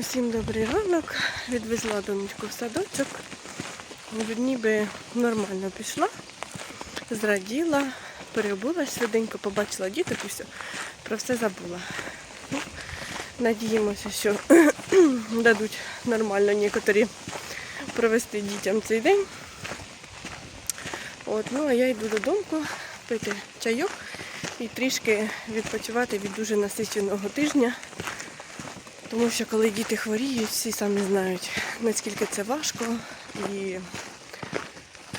Усім добрий ранок. Відвезла донечку в садочок. Ніби нормально пішла, зраділа, переобулась швиденько, побачила діток і все. Про все забула. Ну, надіємося, що дадуть нормально некоторі провести дітям цей день. От, ну а я йду додому пити чайок і трішки відпочивати від дуже насиченого тижня. Тому що коли діти хворіють, всі самі знають, наскільки це важко. І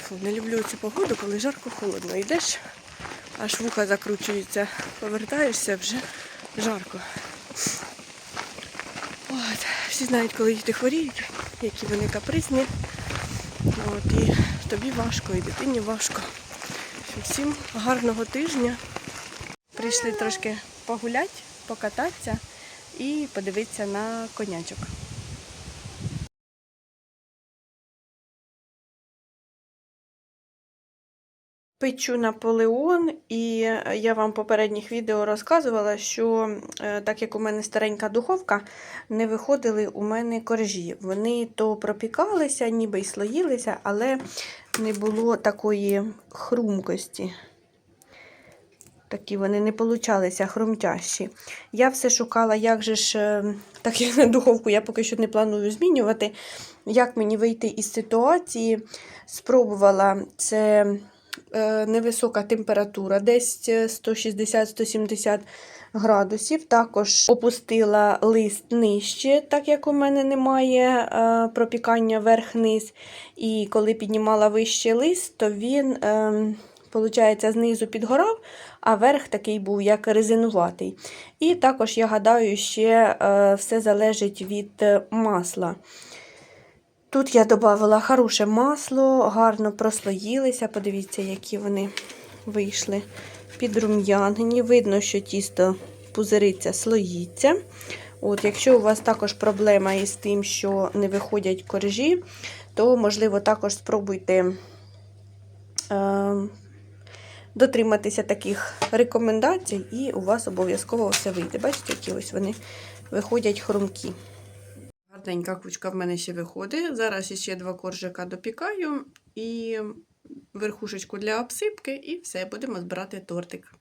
фу, не люблю цю погоду, коли жарко холодно. Йдеш, аж вуха закручується, повертаєшся вже жарко. От, всі знають, коли діти хворіють, які вони капризні. От, і тобі важко, і дитині важко. Всім гарного тижня. Прийшли трошки погуляти, покататися і подивитися на конячок. Печу Наполеон, і я вам в попередніх відео розказувала, що е, так як у мене старенька духовка, не виходили у мене коржі. Вони то пропікалися, ніби й слоїлися, але не було такої хрумкості. Такі вони не получалися хрумтящі. Я все шукала, як же ж, е, так як на духовку я поки що не планую змінювати, як мені вийти із ситуації. Спробувала це е, невисока температура, десь 160-170 градусів. Також опустила лист нижче, так як у мене немає е, пропікання верх-низ. І коли піднімала вище лист, то він. Е, Получається, знизу підгорав, а верх такий був як резинуватий. І також, я гадаю, ще е, все залежить від е, масла. Тут я додала хороше масло, гарно прослоїлися. Подивіться, які вони вийшли підрум'янені. Видно, що тісто пузириться, слоїться. От, Якщо у вас також проблема із тим, що не виходять коржі, то, можливо, також спробуйте. Е, дотриматися таких рекомендацій, і у вас обов'язково все вийде. Бачите, які ось вони виходять хрумкі. Гарненька кучка в мене ще виходить. Зараз ще два коржика допікаю і верхушечку для обсипки, і все, будемо збирати тортик.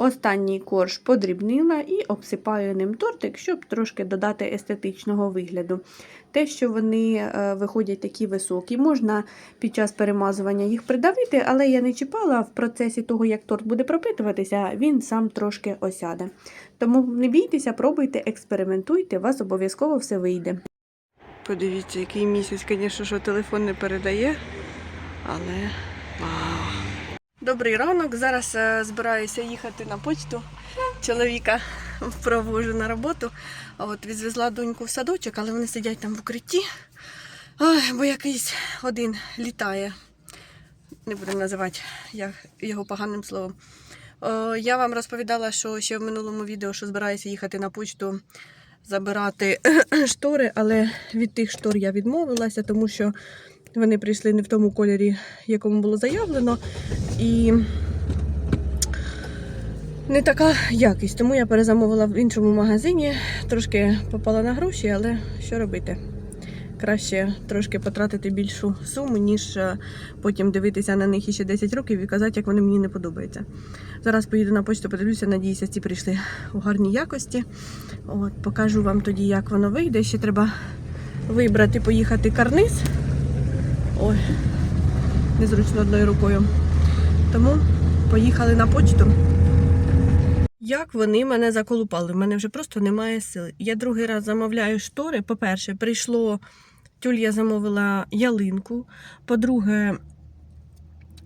Останній корж подрібнила і обсипаю ним тортик, щоб трошки додати естетичного вигляду. Те, що вони е, виходять такі високі, можна під час перемазування їх придавити, але я не чіпала в процесі того, як торт буде пропитуватися, він сам трошки осяде. Тому не бійтеся, пробуйте, експериментуйте, у вас обов'язково все вийде. Подивіться, який місяць, звісно, що телефон не передає, але вау! Добрий ранок. Зараз е, збираюся їхати на почту. Чоловіка провожу на роботу. От відвезла доньку в садочок, але вони сидять там в укритті. Ой, бо якийсь один літає. Не буду називати його поганим словом. О, я вам розповідала, що ще в минулому відео, що збираюся їхати на почту забирати штори, але від тих штор я відмовилася, тому що вони прийшли не в тому кольорі, якому було заявлено. І не така якість. Тому я перезамовила в іншому магазині. Трошки попала на гроші, але що робити? Краще трошки потратити більшу суму, ніж е, потім дивитися на них іще 10 років і казати, як вони мені не подобаються. Зараз поїду на почту, подивлюся, надіюся, ці прийшли у гарній якості. От, Покажу вам тоді, як воно вийде. Ще треба вибрати, поїхати карниз. Ой, незручно одною рукою. Тому поїхали на почту. Як вони мене заколупали? В мене вже просто немає сили. Я другий раз замовляю штори. По-перше, прийшло тюль, я замовила ялинку. По-друге,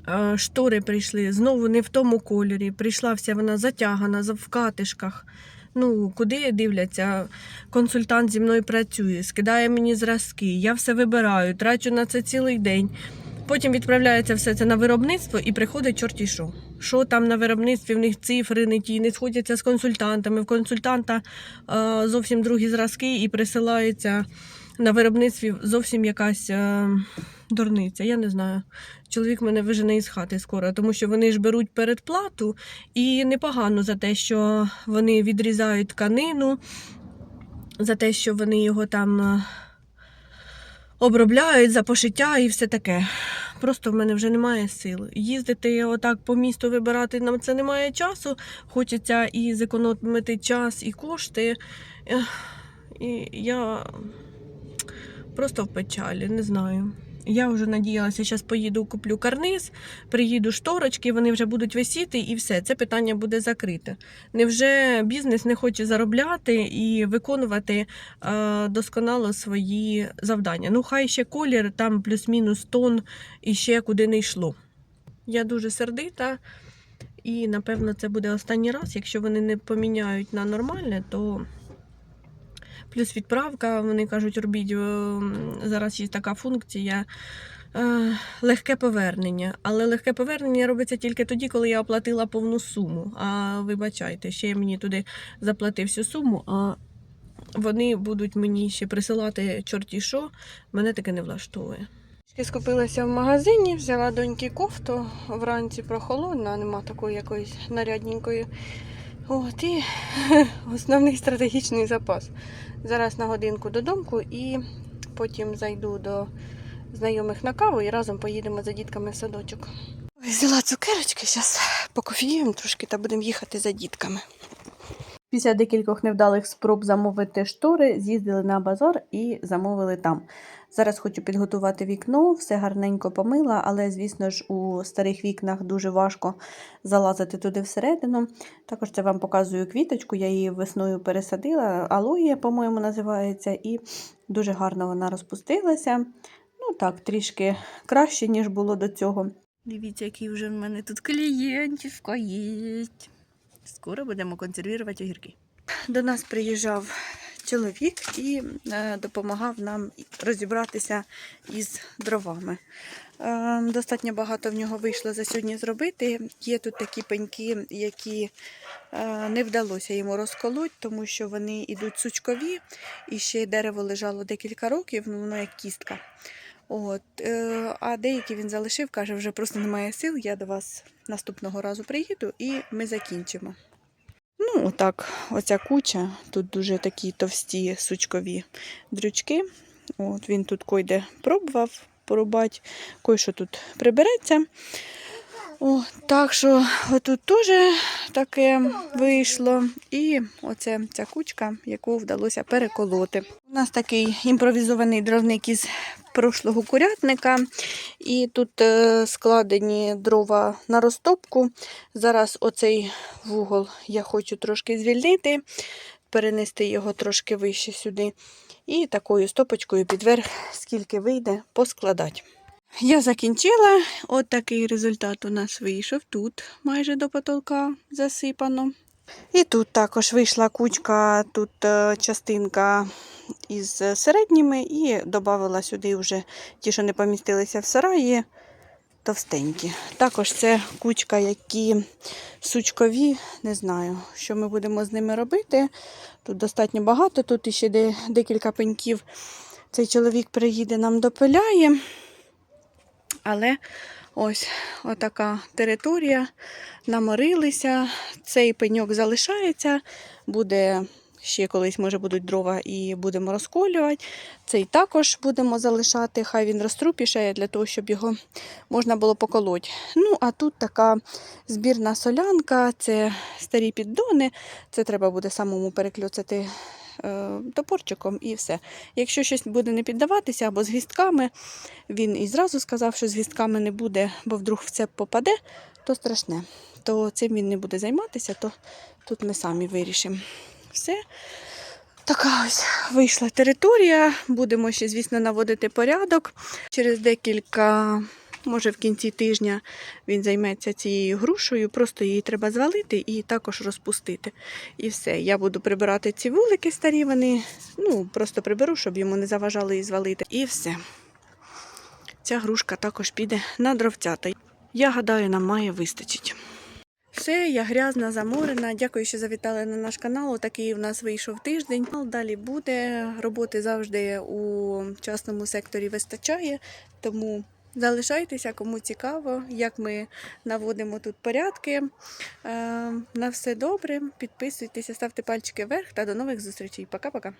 е, штори прийшли знову не в тому кольорі. Прийшла вся вона затягана в катишках. Ну, куди дивляться? Консультант зі мною працює, скидає мені зразки, я все вибираю, трачу на це цілий день. Потім відправляється все це на виробництво і приходить чорті що. Що там на виробництві, в них цифри не ті, не сходяться з консультантами. В консультанта е, зовсім другі зразки і присилаються на виробництві зовсім якась е, дурниця. Я не знаю. Чоловік мене вижене із хати скоро, тому що вони ж беруть передплату і непогано за те, що вони відрізають тканину. за те, що вони його там е, обробляють за пошиття і все таке. Просто в мене вже немає сил. Їздити отак по місту вибирати нам це немає часу. Хочеться і зекономити час, і кошти. І я просто в печалі, не знаю. Я вже надіялася, зараз поїду, куплю карниз, приїду шторочки, вони вже будуть висіти і все, це питання буде закрите. Невже бізнес не хоче заробляти і виконувати е, досконало свої завдання? Ну, хай ще колір, там плюс-мінус тон і ще куди не йшло. Я дуже сердита, і напевно це буде останній раз. Якщо вони не поміняють на нормальне, то плюс відправка, вони кажуть, робіть е, зараз є така функція. е, Легке повернення. Але легке повернення робиться тільки тоді, коли я оплатила повну суму. А вибачайте, ще мені туди заплатив всю суму, а вони будуть мені ще присилати чорті що, мене таке не влаштовує. Скупилася в магазині, взяла доньки кофту, вранці прохолодна, нема такої якоїсь нарядненької. От і основний стратегічний запас. Зараз на годинку додому і потім зайду до знайомих на каву і разом поїдемо за дітками в садочок. Взяла цукерочки, зараз покофіюємо трошки та будемо їхати за дітками. Після декількох невдалих спроб замовити штори, з'їздили на базар і замовили там. Зараз хочу підготувати вікно, все гарненько помила, але, звісно ж, у старих вікнах дуже важко залазити туди всередину. Також це вам показую квіточку, я її весною пересадила, алоє, по-моєму, називається, і дуже гарно вона розпустилася. Ну так, трішки краще, ніж було до цього. Дивіться, який вже в мене тут клієнтівка є. Скоро будемо консервувати огірки. До нас приїжджав чоловік і е, допомагав нам розібратися із дровами. Е, достатньо багато в нього вийшло за сьогодні зробити. Є тут такі пеньки, які е, не вдалося йому розколоть, тому що вони йдуть сучкові, і ще й дерево лежало декілька років, ну воно як кістка. От, а деякі він залишив, каже, вже просто немає сил. Я до вас наступного разу приїду і ми закінчимо. Ну, отак, оця куча. Тут дуже такі товсті сучкові дрючки. От Він тут койде пробував порубати, кое-що тут прибереться. О, так що отут теж таке вийшло. І оце ця кучка, яку вдалося переколоти. У нас такий імпровізований дровник із прошлого курятника. І тут е, складені дрова на розтопку. Зараз оцей вугол я хочу трошки звільнити, перенести його трошки вище сюди. І такою стопочкою підверх, скільки вийде, поскладати. Я закінчила. От такий результат у нас вийшов. Тут майже до потолка засипано. І тут також вийшла кучка, тут е, частинка із середніми, і додала сюди вже ті, що не помістилися в сараї, товстенькі. Також це кучка, які сучкові, не знаю, що ми будемо з ними робити. Тут достатньо багато, тут іще декілька пеньків. Цей чоловік приїде, нам допиляє. Але ось отака територія. Наморилися. Цей пеньок залишається, буде ще колись, може, будуть дрова і будемо розколювати. Цей також будемо залишати, хай він розтрупішає для того, щоб його можна було поколоти. Ну, а тут така збірна солянка, це старі піддони. Це треба буде самому переклюцати е, топорчиком і все. Якщо щось буде не піддаватися або з гвістками, він і зразу сказав, що з гвістками не буде, бо вдруг в це попаде, то страшне. То цим він не буде займатися, то тут ми самі вирішимо. Все. Така ось вийшла територія. Будемо ще, звісно, наводити порядок. Через декілька, може в кінці тижня він займеться цією грушею, просто її треба звалити і також розпустити. І все. Я буду прибирати ці вулики старі, вони ну, просто приберу, щоб йому не заважали і звалити. І все. Ця грушка також піде на дровцята. Я гадаю, нам має вистачить. Все, я грязна, заморена. Дякую, що завітали на наш канал. Такий у нас вийшов тиждень. Далі буде. Роботи завжди у частному секторі вистачає, тому залишайтеся, кому цікаво, як ми наводимо тут порядки. Е, На все добре. Підписуйтеся, ставте пальчики вверх та до нових зустрічей. Пока-пока.